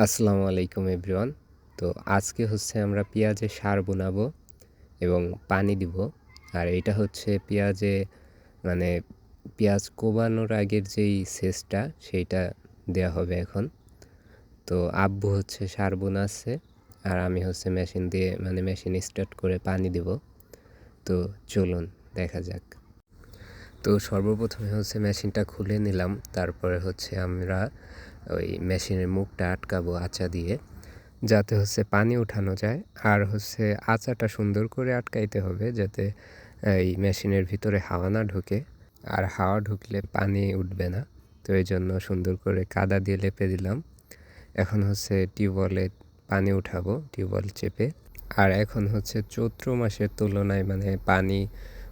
আসসালামু আলাইকুম এভরিওয়ান। তো আজকে হচ্ছে আমরা পেঁয়াজে সার বোনাবো এবং পানি দিব। আর এটা হচ্ছে পেঁয়াজে মানে পেঁয়াজ কোবানোর আগের যেই সেচটা, সেইটা দেওয়া হবে এখন। তো আব্বু হচ্ছে সার বোনাচ্ছে আর আমি হচ্ছে মেশিন দিয়ে মানে মেশিন স্টার্ট করে পানি দিব। তো চলুন, দেখা যাক। তো সর্বপ্রথমে হচ্ছে মেশিনটা খুলে নিলাম। তারপরে হচ্ছে আমরা ওই মেশিনের মুখটা আটকাবো আচা দিয়ে, যাতে হচ্ছে পানি উঠানো যায়। আর হচ্ছে আচাটা সুন্দর করে আটকাইতে হবে যাতে, এই মেশিনের ভিতরে হাওয়া না ঢুকে। আর হাওয়া ঢুকলে পানি উঠবে না। তো এই জন্য সুন্দর করে কাদা দিয়ে লেপে দিলাম। এখন হচ্ছে টিউবওয়েলে পানি উঠাবো, টিউবওয়েল চেপে। আর এখন হচ্ছে চৈত্র মাসের তুলনায় মানে পানি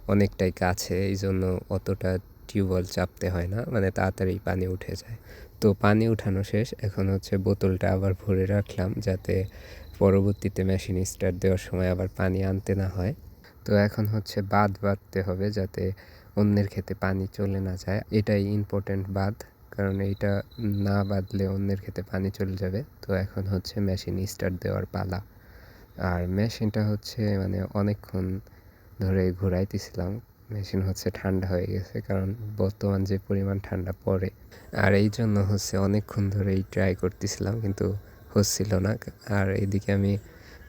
অনেকটাই কাছে এই জন্য অতটা টিউবওয়েল চাপতে হয় না মানে তাড়াতাড়ি পানি উঠে যায়। তো পানি উঠানো শেষ, এখন হচ্ছে বোতলটা আবার ভরে রাখলাম যাতে পরবর্তীতে মেশিন স্টার্ট দেওয়ার সময় আবার পানি আনতে না হয়। তো এখন হচ্ছে বাঁধ বাঁধতে হবে যাতে অন্যের ক্ষেতে পানি চলে না যায়। এটাই ইম্পর্ট্যান্ট বাঁধ, কারণ এইটা না বাঁধলে অন্যের ক্ষেতে পানি চলে যাবে। তো এখন হচ্ছে মেশিন স্টার্ট দেওয়ার পালা। আর মেশিনটা হচ্ছে মানে অনেকক্ষণ ধরে ঘোরাইতেছিলাম। মেশিন হচ্ছে ঠান্ডা হয়ে গেছে, কারণ বর্তমান যে পরিমাণ ঠান্ডা পড়ে। আর এই জন্য হচ্ছে অনেকক্ষণ ধরেই ট্রাই করতেছিলাম, কিন্তু হচ্ছিল না। আর এদিকে আমি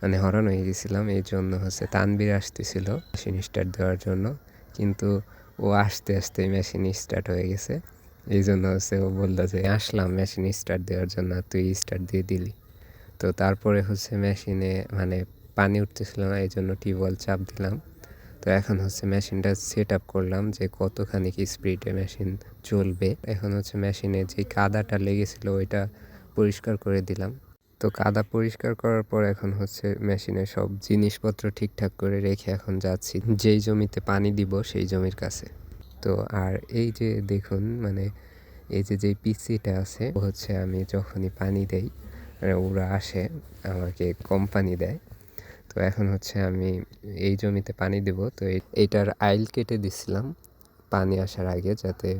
মানে হরান হয়ে গেছিলাম, এই জন্য হচ্ছে তানবির আসতেছিল মেশিন স্টার্ট দেওয়ার জন্য। কিন্তু ও আসতে আসতে মেশিন স্টার্ট হয়ে গেছে। এই জন্য হচ্ছে ও বলল যে, আসলাম মেশিন স্টার্ট দেওয়ার জন্য তুই স্টার্ট দিয়ে দিলি। তো তারপরে হচ্ছে মেশিনে মানে পানি উঠতেছিল না, এই জন্য টিউবওয়েল চাপ দিলাম। তো এখন হচ্ছে মেশিনটা সেট আপ করলাম যে কতখানি কি স্পিডে মেশিন চলবে। এখন হচ্ছে মেশিনে যে কাদাটা লেগেছিল ওইটা পরিষ্কার করে দিলাম। তো কাদা পরিষ্কার করার পর এখন হচ্ছে মেশিনে সব জিনিসপত্র ঠিকঠাক করে রেখে এখন যাচ্ছি। যেই জমিতে পানি দিব সেই জমির কাছে। তো আর এই যে দেখুন মানে এই যে যেই পিসিটা আছে হচ্ছে আমি যখনই পানি দেই ওরা আসে, আমাকে কোম্পানি দেয়। তো এখন হচ্ছে আমি এই জমিতে পানি দেব। তো এইটার আইল কেটে দিছিলাম পানি আসার আগে যাতে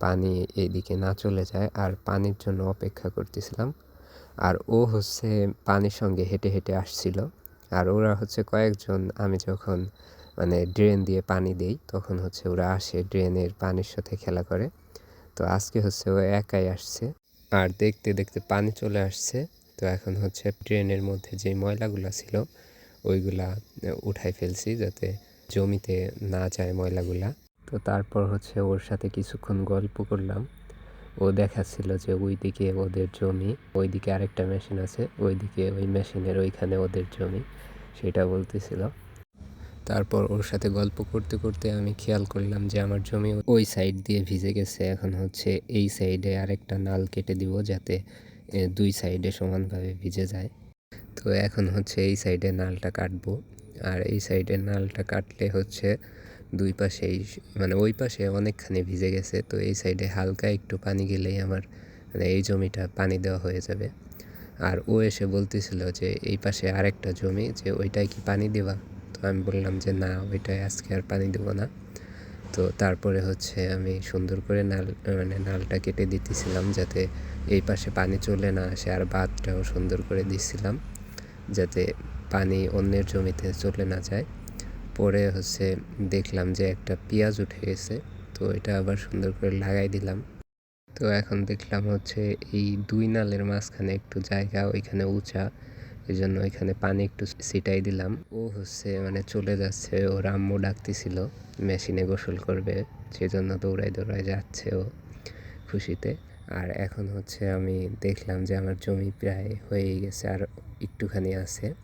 পানি এইদিকে না চলে যায় আর পানির জন্য অপেক্ষা করতেছিলাম। আর ও হচ্ছে পানির সঙ্গে হেঁটে হেঁটে আসছিল। আর ওরা হচ্ছে কয়েকজন আমি যখন মানে ড্রেন দিয়ে পানি দেই তখন হচ্ছে ওরা আসে ড্রেনের পানির সাথে খেলা করে। তো আজকে হচ্ছে ও একাই আসছে। আর দেখতে দেখতে পানি চলে আসছে। তো এখন হচ্ছে ড্রেনের মধ্যে যে ময়লাগুলো ছিল ওইগুলা উঠাই ফেলছি যাতে জমিতে না যায় ময়লাগুলা। তো তারপর হচ্ছে ওর সাথে কিছুক্ষণ গল্প করলাম। ও দেখাচ্ছিল যে ওইদিকে ওদের জমি, ওইদিকে আরেকটা মেশিন আছে, ওইদিকে ওই মেশিনের ওইখানে ওদের জমি, সেটা বলতেছিল। তারপর ওর সাথে গল্প করতে করতে আমি খেয়াল করলাম যে আমার জমি ওই সাইড দিয়ে ভিজে গেছে, এখন হচ্ছে এই সাইডে আরেকটা নাল কেটে দিব যাতে দুই সাইডে সমানভাবে ভিজে যায়। তো এখন হচ্ছে এই সাইডে নালটা কাটবো। আর এই সাইডে নালটা কাটলে হচ্ছে দুই পাশেই মানে ওই পাশে অনেকখানি ভিজে গেছে, তো এই সাইডে হালকা একটু পানি গেলেই আমার মানে এই জমিটা পানি দেওয়া হয়ে যাবে। আর ও এসে বলতেছিল যে এই পাশে আরেকটা জমি, যে ওইটায় কি পানি দেবা? তো আমি বললাম যে না, ওইটায় আজকে আর পানি দেবো না। তো তারপরে হচ্ছে আমি সুন্দর করে নাল মানে নালটা কেটে দিতেছিলাম যাতে এই পাশে পানি চলে না আসে, আর বাঁধটাও সুন্দর করে দিচ্ছিলাম যাতে পানি অন্যের জমিতে চলে না যায়। পরে হচ্ছে দেখলাম যে একটা পেঁয়াজ উঠে গেছে, তো এটা আবার সুন্দর করে লাগাই দিলাম। তো এখন দেখলাম হচ্ছে এই দুই নালের মাঝখানে একটু জায়গা, ওইখানে উঁচা এই জন্য ওইখানে পানি একটু ছিটাই দিলাম। ও হচ্ছে মানে চলে যাচ্ছে ও রাম্মু ডাকতেছিল, মেশিনে গোসল করবে, সেজন্য দৌড়াই দৌড়াই যাচ্ছে ও খুশিতে। আর এখন হচ্ছে আমি দেখলাম যে আমার জমি প্রায় হয়ে গেছে আর একটুখানি আছে।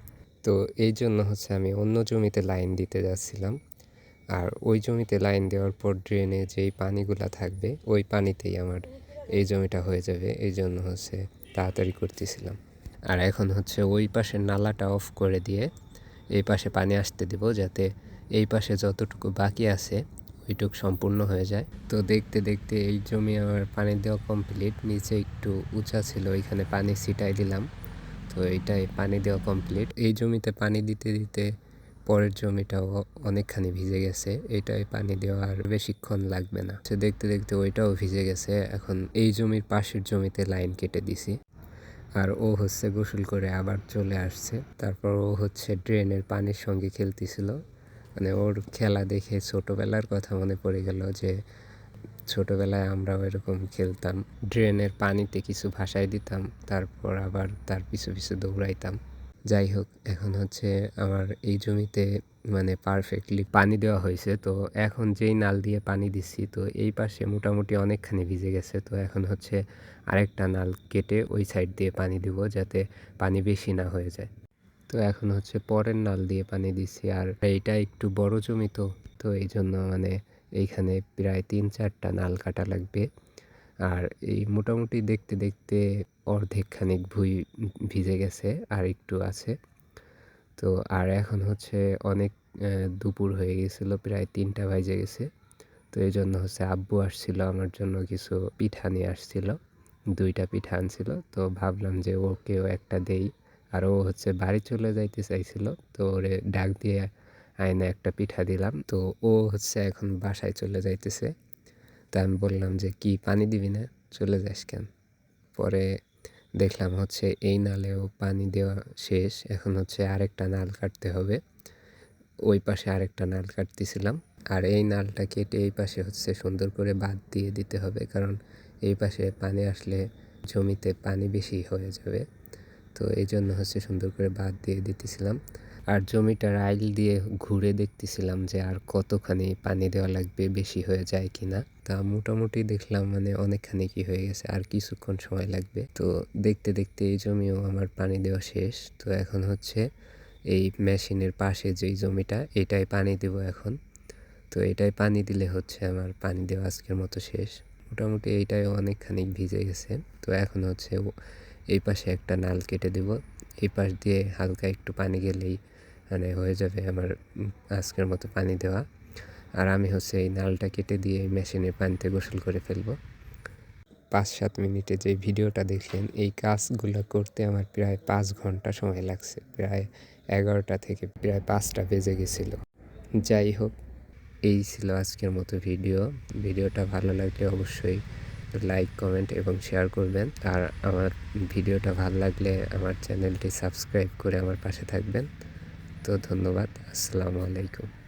তো এই জন্য হচ্ছে আমি অন্য জমিতে লাইন দিতে যাচ্ছিলাম। আর ওই জমিতে লাইন দেওয়ার পর ড্রেনে যেই পানিগুলা থাকবে, ওই পানিতেই আমার এই জমিটা হয়ে যাবে। এই জন্য হচ্ছে তাড়াতাড়ি করতেছিলাম। আর এখন হচ্ছে ওই পাশের নালাটা অফ করে দিয়ে এই পাশে পানি আসতে দিব যাতে এই পাশে যতটুকু বাকি আছে ওইটুক সম্পূর্ণ হয়ে যায়। তো দেখতে দেখতে এই জমি আমার পানি দেওয়া কমপ্লিট নিচে একটু উঁচা ছিল, ওইখানে পানি ছিটাই দিলাম। তো এইটাই পানি দেওয়া কমপ্লিট এই জমিতে পানি দিতে দিতে পরের জমিটাও অনেকখানি ভিজে গেছে। এটাই পানি দেওয়া আর বেশিক্ষণ লাগবে না। সে দেখতে দেখতে ওইটাও ভিজে গেছে। এখন এই জমির পাশের জমিতে লাইন কেটে দিছি। আর ও হচ্ছে গোসল করে আবার চলে আসছে। তারপর ও হচ্ছে ড্রেনের পানির সঙ্গে খেলতেছিল। মানে ওর খেলা দেখে ছোটোবেলার কথা মনে পড়ে গেল যে ছোটোবেলায় আমরাও এরকম খেলতাম, ড্রেনের পানিতে কিছু ভাসাই দিতাম, তারপর আবার তার পিছু পিছু দৌড়াইতাম। যাই হোক, এখন হচ্ছে আমার এই জমিতে মানে পারফেক্টলি পানি দেওয়া হয়েছে, তো এখন যেই নাল দিয়ে পানি দিচ্ছি, তো এই পাশে মোটামুটি অনেকখানি ভিজে গেছে, তো এখন হচ্ছে আরেকটা নাল কেটে ওই সাইড দিয়ে পানি দিব যাতে পানি বেশি না হয়ে যায়। তো এখন হচ্ছে পরের নাল দিয়ে পানি দিচ্ছি আর এইটা একটু বড় জমি তো তো এই জন্য মানে এইখানে প্রায় তিন চারটা নাল কাটা লাগবে। আর এই মোটামুটি দেখতে দেখতে অর্ধেক খানিক ভুই ভিজে গেছে আর একটু আছে। তো আর এখন হচ্ছে অনেক দুপুর হয়ে গেছিল, প্রায় তিনটা বাজে গেছে। তো এই জন্য হচ্ছে আব্বু আসছিল, আমার জন্য কিছু পিঠা নিয়ে আসছিল, দুইটা পিঠা আনছিল। তো ভাবলাম যে ওকেও একটা দেই। আর ও হচ্ছে বাড়ি চলে যাইতে চাইছিল। তো ওরে ডাক দিয়ে আয়না একটা পিঠা দিলাম। তো ও হচ্ছে এখন বাসায় চলে যাইতেছে। তা আমি বললাম যে, কি পানি দিবি না? চলে যাস কেন? পরে দেখলাম হচ্ছে এই নালেও পানি দেওয়া শেষ। এখন হচ্ছে আরেকটা নাল কাটতে হবে। ওই পাশে আরেকটা নাল কাটতেছিলাম। আর এই নালটা কেটে এই পাশে হচ্ছে সুন্দর করে বাদ দিয়ে দিতে হবে। কারণ এই পাশে পানি আসলে জমিতে পানি বেশি হয়ে যাবে। তো এই জন্য হচ্ছে সুন্দর করে বাদ দিয়ে দিতেছিলাম। আর জমিটার আইল দিয়ে ঘুরে দেখতেছিলাম যে আর কতখানি পানি দেওয়া লাগবে, বেশি হয়ে যায় কি না তা মোটামুটি দেখলাম মানে অনেকখানি কি হয়ে গেছে, আর কিছুক্ষণ সময় লাগবে। তো দেখতে দেখতে এই জমিও আমার পানি দেওয়া শেষ। তো এখন হচ্ছে এই মেশিনের পাশে যেই জমিটা, এটাই পানি দেব এখন। তো এটাই পানি দিলে হচ্ছে আমার পানি দেওয়া আজকের মতো শেষ। মোটামুটি এইটাই অনেকখানি ভিজে গেছে। তো এখন হচ্ছে এই পাশে একটা নাল কেটে দেব। এই পাশ দিয়ে হালকা একটু পানি গেলেই মানে হয়ে যাবে আমার আজকের মতো পানি দেওয়া। আর আমি হচ্ছে এই নালটা কেটে দিয়ে মেশিনে পানিতে গোসল করে ফেলব। পাঁচ সাত মিনিটে যে ভিডিওটা দেখলেন, এই কাজগুলো করতে আমার প্রায় পাঁচ ঘণ্টা সময় লাগছে। প্রায় এগারোটা থেকে প্রায় পাঁচটা বেজে গেছিল। যাই হোক, এই ছিল আজকের মতো ভিডিও। ভিডিওটা ভালো লাগলে অবশ্যই লাইক কমেন্ট এবং শেয়ার করবেন। আর আমার ভিডিওটা ভালো লাগলে আমার চ্যানেলটি সাবস্ক্রাইব করে আমার পাশে থাকবেন। তো ধন্যবাদ। আসসালামু আলাইকুম।